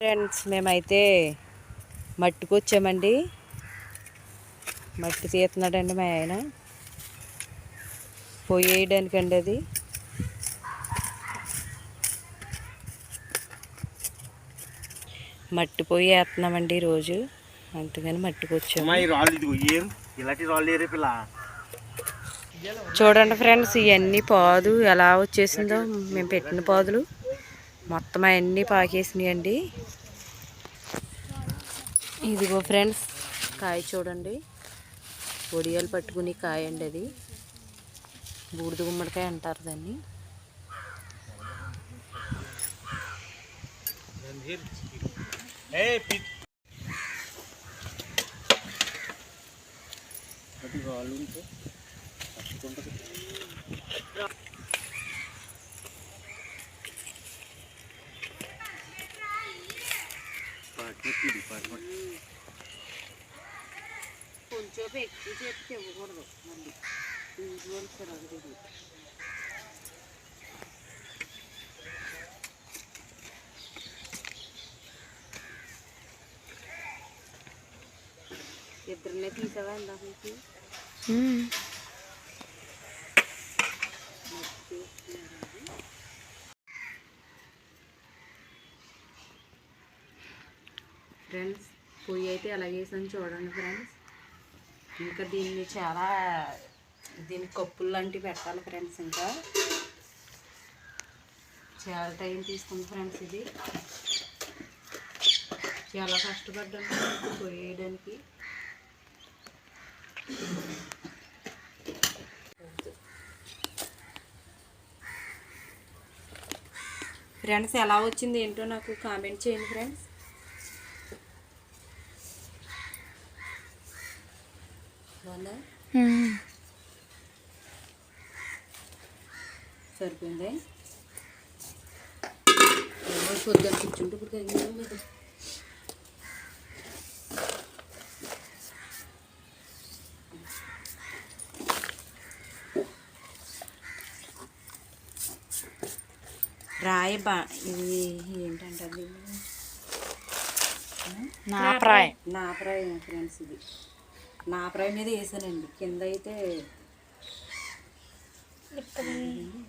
Friends మేమైతే మట్టికి వచ్చామండి మట్టి తీస్తున్నాడండి మా ఆయన. పొయ్యి వేయడానికండి అది. మట్టి పొయ్యి వేస్తున్నామండి ఈరోజు. అందుకని మట్టికి వచ్చాము ఇలాంటి రాళ్ళు పిల్ల. చూడండి ఫ్రెండ్స్ ఇవన్నీ పాదు ఎలా వచ్చేసిందో. మేము పెట్టిన పాదులు. మొత్తం అవన్నీ పాకేసినాయండి. ఇదిగో ఫ్రెండ్స్ కాయ చూడండి. ఒడియాలు పట్టుకుని కాయ అండి అది. బూడిద గుమ్మడికాయ అంటారు దాన్ని. ఏ పిచ్ రాళ్ళు ఉంటే పట్టుకుంటుంది పట్టుకుంటుంది పట్టుకుంటుంది కొంచెం ఎక్కువ చేతికి ఇవ్వకూడదు మళ్ళీ ఇద్దరినే తీసావా ఇందాక ఫ్రెండ్స్ పొయ్యి అయితే ఎలా వేసాను చూడండి ఫ్రెండ్స్. ఇంకా దీన్ని చాలా దీనికి కప్పులు లాంటివి పెట్టాలి ఫ్రెండ్స్ ఇంకా. చాలా టైం తీసుకుంది ఫ్రెండ్స్ ఇది. చాలా కష్టపడ్డాను పొయ్యి వేయడానికి. ఫ్రెండ్స్ ఎలా వచ్చింది ఏంటో నాకు కామెంట్ చేయండి ఫ్రెండ్స్. సరిపోయింది? కూర్చుంటే ఇప్పుడు తగ్గిందో రాయి బా ఇది ఏంటంటే అది నాప్రాయ్. నాపరాయి ఫ్రెండ్స్ ఇది. నా నాపరాయి మీద వేసానండి. కింద అయితే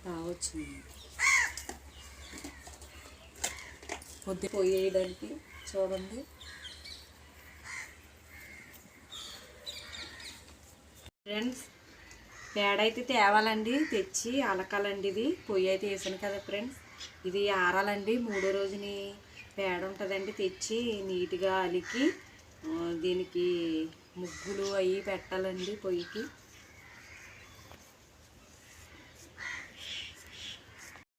బాగొచ్చింది పొద్దు పొయ్యి చూడండి. ఫ్రెండ్స్ పేడ అయితే తేవాలండి తెచ్చి అలకాలండి ఇది. పొయ్యి అయితే వేసాను కదా ఫ్రెండ్స్. ఇది ఆరాలండి మూడో రోజుని పేడ ఉంటుందండి తెచ్చి నీట్గా అలికి దీనికి ముగ్గులు అవి పెట్టాలండి పొయ్యికి.